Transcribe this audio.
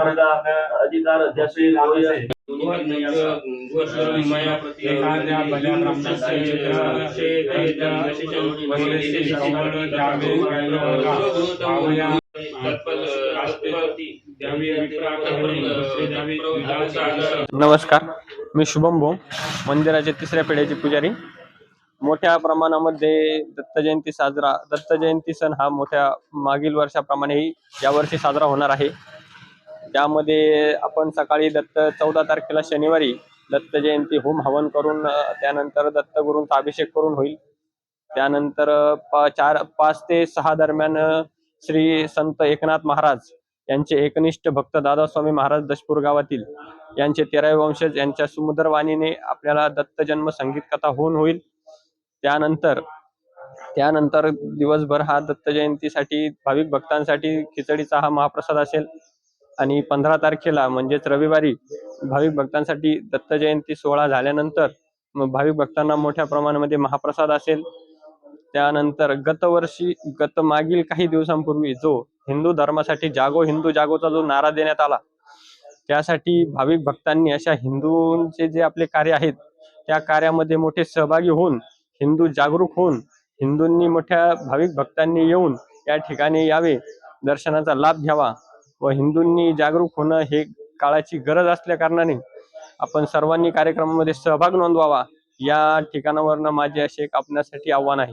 जोडीदार जसे नमस्कार मी शुभम भोम मंदिराचे तिसऱ्या पिढ्याचे पुजारी. मोठ्या प्रमाणामध्ये दत्त जयंती साजरा दत्त जयंती सण हा मोठ्या मागील वर्षाप्रमाणेही यावर्षी साजरा होणार आहे. त्यामध्ये आपण सकाळी दत्त चौदा तारखेला शनिवारी दत्त जयंती होम हवन करून त्यानंतर दत्तगुरूंचा अभिषेक करून होईल. त्यानंतर चार पाच ते सहा दरम्यान श्री संत एकनाथ महाराज यांचे एकनिष्ठ भक्त दादास्वामी महाराज दशपूर गावातील यांचे तेरावे वंशज यांच्या सुमुद्रवाणीने आपल्याला दत्त जन्म संगीत कथा होऊन होईल. त्यानंतर त्यानंतर दिवसभर हा दत्त जयंतीसाठी भाविक भक्तांसाठी खिचडीचा हा महाप्रसाद असेल. आणि पंधरा तारखेला म्हणजेच रविवारी भाविक भक्तांसाठी दत्त जयंती सोहळा झाल्यानंतर भाविक भक्तांना मोठ्या प्रमाणामध्ये महाप्रसाद असेल. त्यानंतर गतवर्षी गत मागील काही दिवसांपूर्वी जो हिंदू धर्मासाठी जागो हिंदू जागोचा जो नारा देण्यात आला त्यासाठी भाविक भक्तांनी अशा हिंदूंचे जे आपले कार्य आहेत त्या कार्यामध्ये मोठे सहभागी होऊन हिंदू जागरूक होऊन हिंदूंनी मोठ्या भाविक भक्तांनी येऊन या ठिकाणी यावे दर्शनाचा लाभ घ्यावा व हिंदूंनी जागरूक होणं हे काळाची गरज असल्या कारणाने आपण सर्वांनी कार्यक्रमामध्ये सहभाग नोंदवावा. या ठिकाणावरनं माझे असे एक आपणासाठी आव्हान आहे.